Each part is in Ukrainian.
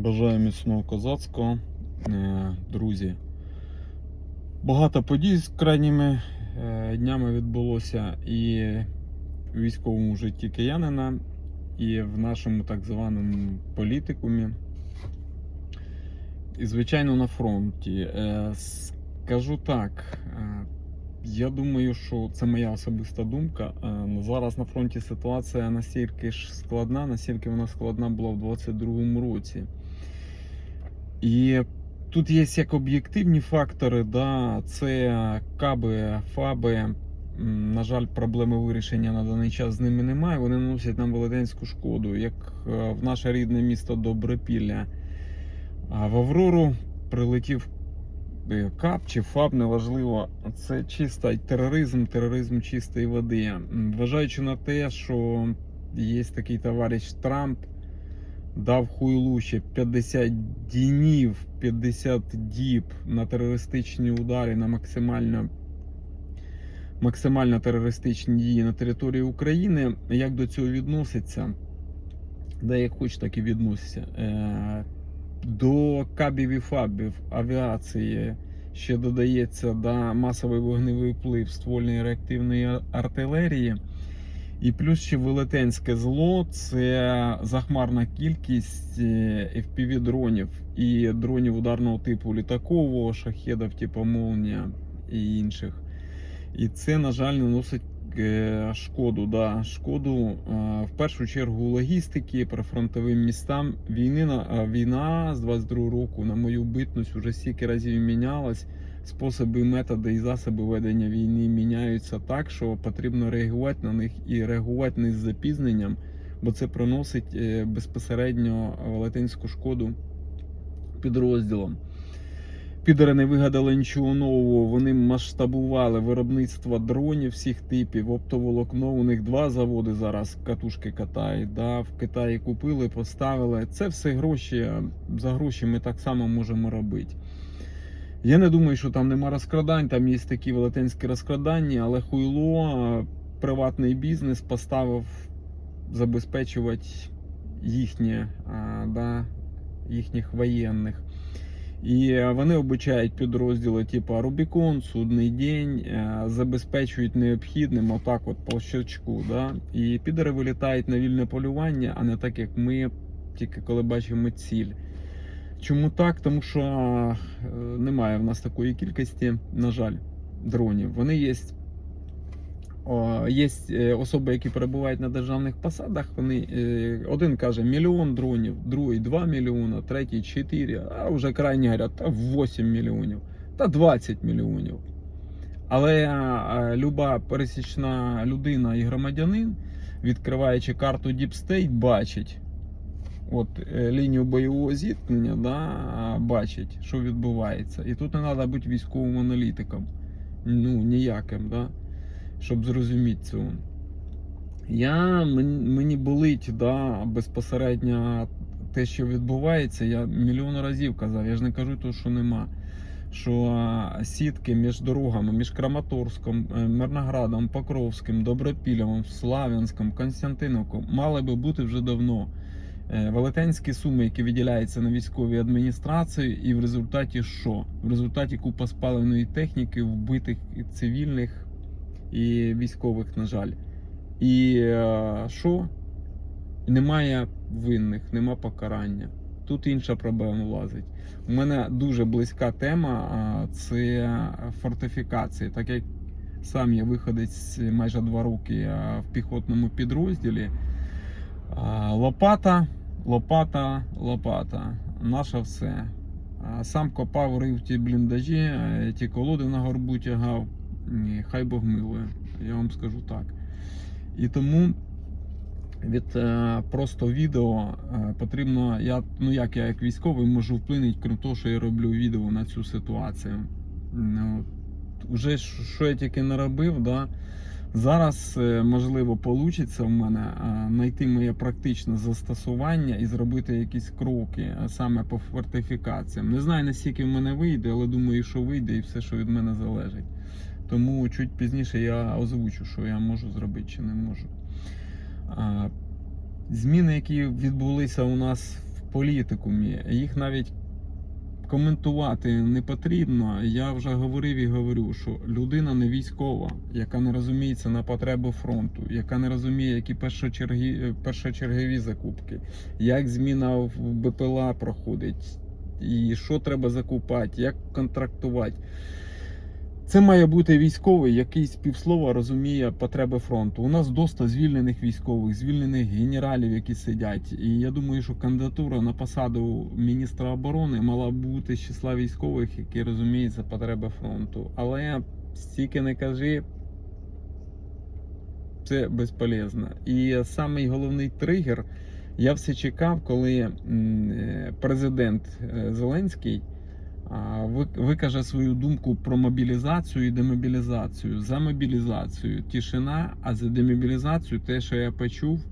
Бажаю міцного козацького, Е, друзі. Багато подій з крайніми е, днями відбулося і в військовому житті киянина, і в нашому так званому політикумі. І, звичайно, на фронті. Е, Скажу так, я думаю, що це моя особиста думка. Е, Зараз на фронті ситуація настільки ж складна, настільки вона складна була в 22-му році. І тут є як об'єктивні фактори, да, це каби, фаби. На жаль, проблеми вирішення на даний час з ними немає. Вони наносять нам велетенську шкоду, як е, в наше рідне місто Добропілля. А в Аврору прилетів е, кап чи ФАБ, неважливо. Це чистий тероризм, тероризм чистої води. Вважаючи на те, що є такий товариш Трамп, дав хуйлу ще 50 днів, 50 діб на терористичні удари, на максимально, максимально терористичні дії на території України. Як до цього відноситься? Да як хоч, так і відноситься. Е, до кабів і фабів авіації ще додається да, масовий вогневий вплив ствольної реактивної артилерії. І плюс ще велетенське зло це захмарна кількість е, FPV дронів і дронів ударного типу літакового, шахедів, типу Молнія і інших. І це, на жаль, наносить е, шкоду. Да, шкоду е, в першу чергу логістики, прифронтовим містам. Війни, на- війна з 22 року, на мою битність, вже стільки разів мінялась. Способи, методи і засоби ведення війни міняються так, що потрібно реагувати на них і реагувати не з запізненням, бо це приносить е, безпосередньо велетенську шкоду підрозділам. Підери не вигадали нічого нового. Вони масштабували виробництво дронів всіх типів, оптоволокно. У них два заводи зараз катушки катають. Да? В Китаї купили, поставили. Це все гроші. За гроші ми так само можемо робити. Я не думаю, що там нема розкрадань, там є такі велетенські розкрадання, але хуйло, приватний бізнес поставив забезпечувати їхнє, да, їхніх воєнних. І е, вони обучають підрозділи типу Рубікон, Судний день, е, забезпечують необхідним отак от по щелчку. Да? І підери вилітають на вільне полювання, а не так як ми, тільки коли бачимо ціль. Чому так? Тому що е, немає в нас такої кількості, на жаль, дронів. Вони є. Є е, особи, які перебувають на державних посадах. Вони е, один каже мільйон дронів, другий 2 мільйона, третій 4, а вже крайні говорять, та 8 мільйонів, та 20 мільйонів. Але люба пересічна людина і громадянин, відкриваючи карту Deep State, бачить от е, лінію бойового зіткнення, да, бачить, що відбувається. І тут не треба бути військовим аналітиком. Ну, ніяким, да, щоб зрозуміти цього. Я, мені, болить да, безпосередньо те, що відбувається. Я мільйон разів казав, я ж не кажу того, що нема. Що сітки між дорогами, між Краматорськом, е, Мирноградом, Покровським, Добропіллям, Славянськом, Константиновком мали би бути вже давно. Е, Велетенські суми, які виділяються на військові адміністрації, і в результаті що? В результаті купа спаленої техніки, вбитих цивільних і військових, на жаль. І е, що? Немає винних, нема покарання. Тут інша проблема влазить. У мене дуже близька тема це фортифікації. Так як сам я виходець майже два роки в піхотному підрозділі. Лопата, лопата, лопата. Наше все. Сам копав, рив ті бліндажі, е, ті колоди на горбу тягав. Ні, Хай Бог милує, я вам скажу так. І тому від е, просто відео е, потрібно. Я, ну як я як військовий можу вплинути, крім того, що я роблю відео на цю ситуацію. Ну, Уже що я тільки не робив, да, Зараз е, можливо вийде в мене е, знайти моє практичне застосування і зробити якісь кроки е, саме по фортифікаціям. Не знаю наскільки в мене вийде, але думаю, що вийде і все, що від мене залежить. Тому чуть пізніше я озвучу, що я можу зробити чи не можу. Зміни, які відбулися у нас в політикумі. Їх навіть коментувати не потрібно. Я вже говорив і говорю, що людина не військова, яка не розуміється на потреби фронту, яка не розуміє, які першочергі, першочергові закупки, як зміна в БПЛА проходить, і що треба закупати, як контрактувати. Це має бути військовий, який з півслова розуміє потреби фронту. У нас доста звільнених військових, звільнених генералів, які сидять. І я думаю, що кандидатура на посаду міністра оборони мала бути з числа військових, які розуміють за потреби фронту. Але стільки не кажи, це безполезно. І самий головний тригер. Я все чекав, коли е, президент е, Зеленський викаже свою думку про мобілізацію і демобілізацію. За мобілізацію тишина, а за демобілізацію те, що я почув,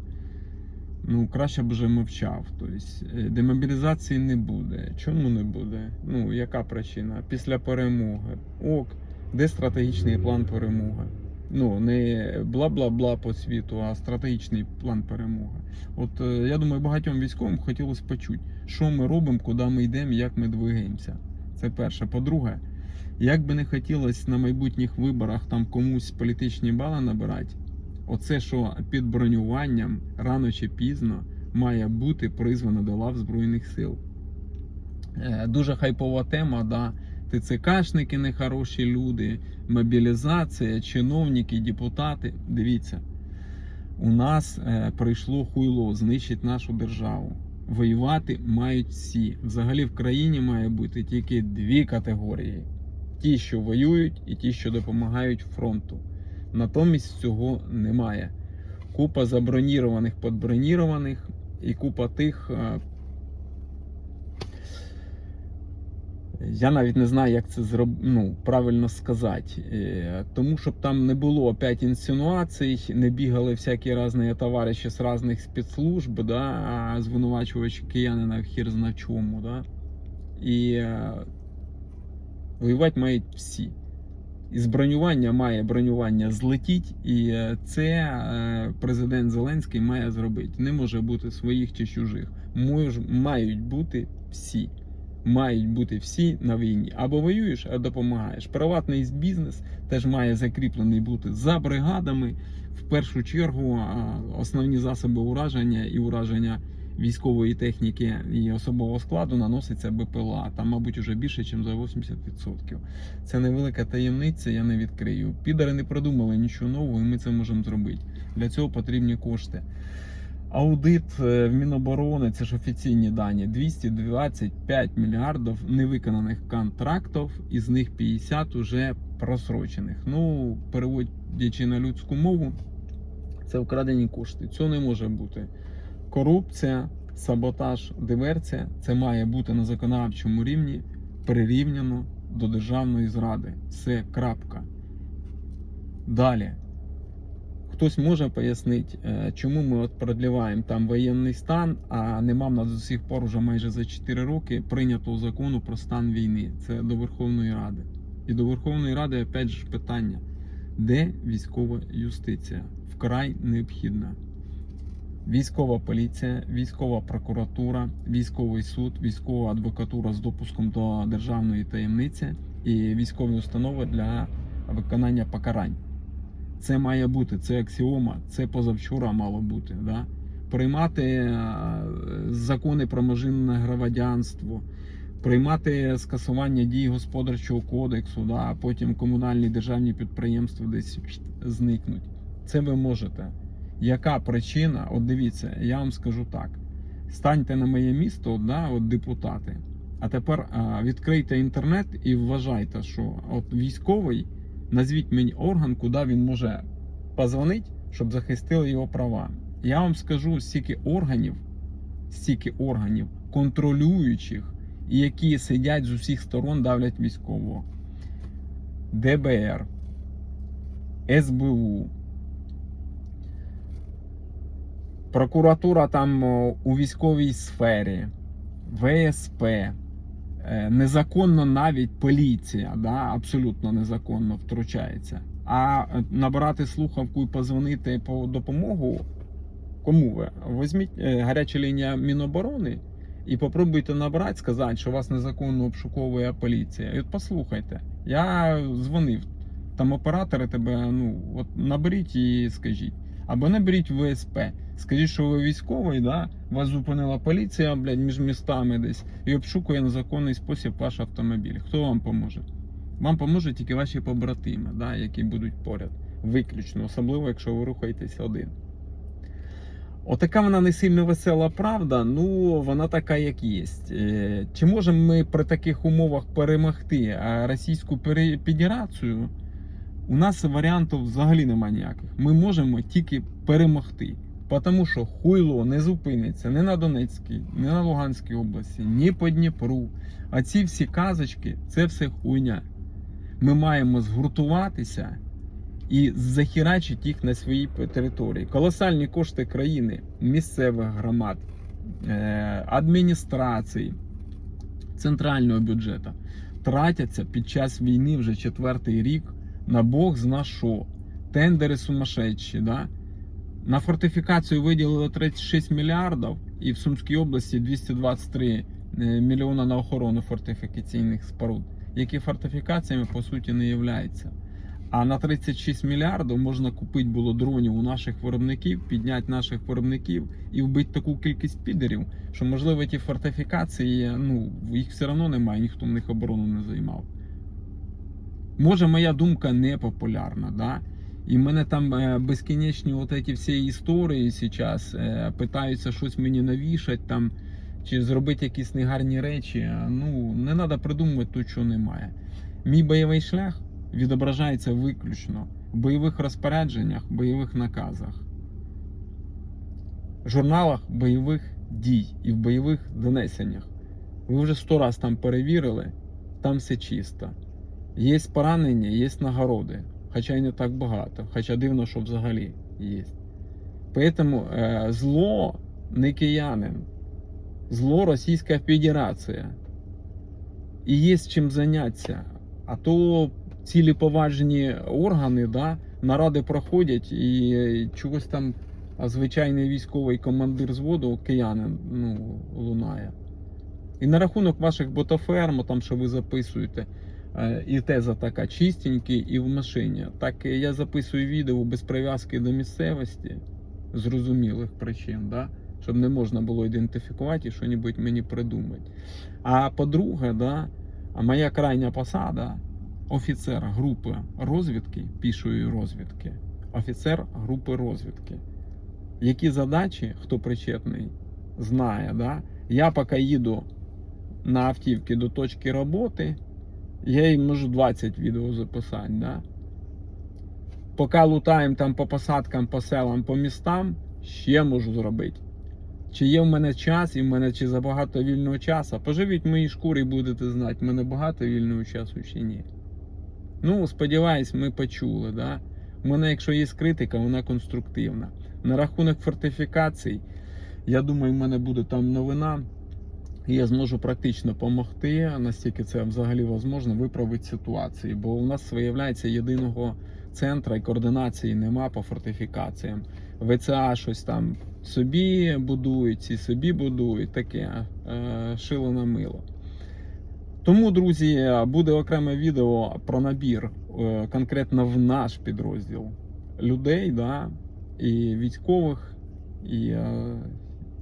ну краще б вже мовчав. Тобто е, демобілізації не буде. Чому не буде? Ну, яка причина? Після перемоги. Ок, де стратегічний план перемоги? Ну, не бла-бла-бла по світу, а стратегічний план перемоги. От е, я думаю, багатьом військовим хотілося почути, що ми робимо, куди ми йдемо, як ми двигаємося. Це перше. По-друге, як би не хотілося на майбутніх виборах там комусь політичні бали набирати, оце, що під бронюванням рано чи пізно має бути призвано до лав Збройних сил. Е, Дуже хайпова тема, да. ТЦКшники нехороші люди, мобілізація, чиновники, депутати. Дивіться, у нас е, прийшло хуйло знищить нашу державу. Воювати мають всі. Взагалі в країні має бути тільки дві категорії: ті, що воюють, і ті, що допомагають фронту. Натомість цього немає. Купа забронірованих, подбронірованих і купа тих. е, Я навіть не знаю, як це зроб... ну, правильно сказати. Е, Тому щоб там не було опять інсинуацій, не бігали всякі різні товариші з різних спецслужб, да, а звинувачувачі киянина в хір зна чому. Да. І е, воювати мають всі. Із бронювання має бронювання злетіть, і е, це президент Зеленський має зробити. Не може бути своїх чи чужих. Мають бути всі мають бути всі на війні. Або воюєш, а допомагаєш. Приватний бізнес теж має закріплений бути за бригадами. В першу чергу основні засоби ураження і ураження військової техніки і особового складу наноситься БПЛА. Там, мабуть, вже більше, ніж за 80%. Це невелика таємниця, я не відкрию. Підари не придумали нічого нового, і ми це можемо зробити. Для цього потрібні кошти. Аудит е, в Міноборони, це ж офіційні дані, 225 мільярдів невиконаних контрактів, із них 50 уже просрочених. Ну, переводячи на людську мову, це вкрадені кошти. Цього не може бути. Корупція, саботаж, диверсія це має бути на законодавчому рівні прирівняно до державної зради. Все крапка. Далі. Хтось може пояснити, е, чому ми от продліваємо там воєнний стан, а нема в нас до сих пор уже майже за 4 роки прийнятого закону про стан війни. Це до Верховної Ради. І до Верховної Ради опять же питання: де військова юстиція? Вкрай необхідна. Військова поліція, військова прокуратура, військовий суд, військова адвокатура з допуском до державної таємниці і військові установи для виконання покарань. Це має бути, це аксіома, це позавчора мало бути. Да? Приймати е, закони про межинне громадянство, приймати скасування дій господарчого кодексу, да? а потім комунальні державні підприємства десь зникнуть. Це ви можете. Яка причина? От дивіться, я вам скажу так: станьте на моє місто, да, от депутати. А тепер а, відкрийте інтернет і вважайте, що от військовий. Назвіть мені орган, куди він може позвонити, щоб захистили його права. Я вам скажу стільки органів, стільки органів, контролюючих, і які сидять з усіх сторон, давлять військового. ДБР, СБУ, прокуратура там у військовій сфері, ВСП. Е, Незаконно навіть поліція, да, абсолютно незаконно втручається. А е, набирати слухавку і позвонити по допомогу. Кому ви? Візьміть е, гаряча лінія Міноборони і попробуйте набрати, сказати, що вас незаконно обшуковує поліція. І от послухайте, я дзвонив, там оператори тебе, ну, от наберіть і скажіть. Або наберіть ВСП. Скажіть, що ви військовий, да? вас зупинила поліція, блядь, між містами десь і обшукує на законний спосіб ваш автомобіль. Хто вам поможе? Вам поможуть тільки ваші побратими, да, які будуть поряд. Виключно, особливо, якщо ви рухаєтесь один. Отака вона не сильно весела правда, ну вона така, як є. Е, Чи можемо ми при таких умовах перемогти Російську Федерацію? У нас варіантів взагалі немає ніяких. Ми можемо тільки перемогти. Тому що хуйло не зупиниться ні на Донецькій, ні на Луганській області, ні по Дніпру. А ці всі казочки це все хуйня. Ми маємо згуртуватися і захерачити їх на своїй території. Колосальні кошти країни, місцевих громад, е, адміністрації, центрального бюджету тратяться під час війни вже четвертий рік на Бог зна що. Тендери сумасшедші, да? На фортифікацію виділили 36 мільярдів і в Сумській області 223 е, мільйона на охорону фортифікаційних споруд, які фортифікаціями по суті не являються. А на 36 мільярдів можна купити було дронів у наших виробників, підняти наших виробників і вбити таку кількість підерів, що можливо ті фортифікації, ну їх все одно немає, ніхто в них оборону не займав. Може, моя думка не популярна, да? І мене там е, безкінечні от ці всі історії зараз е, питаються щось мені навішати там, чи зробити якісь негарні речі. Ну, не треба придумувати тут, що немає. Мій бойовий шлях відображається виключно в бойових розпорядженнях, бойових наказах, журналах бойових дій і в бойових донесеннях. Ви вже сто раз там перевірили, там все чисто. Є поранення, є нагороди, хоча й не так багато, хоча дивно, що взагалі є. Поэтому е, зло не киянин, зло Російська Федерація. І є чим зайнятися. А то цілі поважні органи, да, наради проходять і чогось там звичайний військовий командир зводу киянин ну, лунає. І на рахунок ваших ботоферм, там, що ви записуєте, е, і теза така чистенькі, і в машині. Так е, я записую відео без прив'язки до місцевості, зрозумілих причин, да? щоб не можна було ідентифікувати і що-небудь мені придумати. А по-друге, да, моя крайня посада офіцер групи розвідки, пішої розвідки, офіцер групи розвідки. Які задачі, хто причетний, знає, да? я поки їду на автівці до точки роботи, я їм можу 20 відео записати. Да? Поки лутаємо там по посадкам, по селам, по містам, ще можу зробити. Чи є в мене час, і в мене чи забагато вільного часу? Поживіть в моїй шкурі, будете знати, в мене багато вільного часу чи ні. Ну, сподіваюсь, ми почули. Да? У мене, якщо є критика, вона конструктивна. На рахунок фортифікацій, я думаю, в мене буде там новина. І я зможу практично допомогти, настільки це взагалі можливо, виправити ситуацію. Бо у нас виявляється єдиного центру і координації нема по фортифікаціям. ВЦА щось там собі будують, ці собі будують, таке е, шило на мило. Тому, друзі, буде окреме відео про набір е, конкретно в наш підрозділ людей, да, і військових, і е,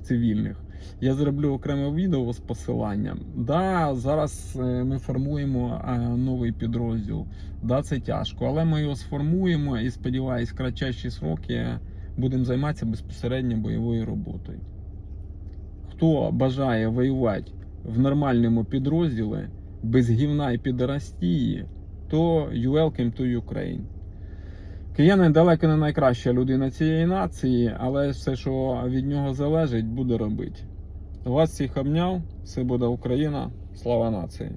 цивільних. Я зроблю окреме відео з посиланням. Да, зараз е, ми формуємо е, новий підрозділ. Да, це тяжко, але ми його сформуємо і сподіваюсь, в кратчайші сроки будемо займатися безпосередньо бойовою роботою. Хто бажає воювати в нормальному підрозділі, без гівна і підрастії, то you welcome to Ukraine. Киянин далеко не найкраща людина цієї нації, але все, що від нього залежить, буде робити. Вас всіх обняв, все буде Україна, слава нації!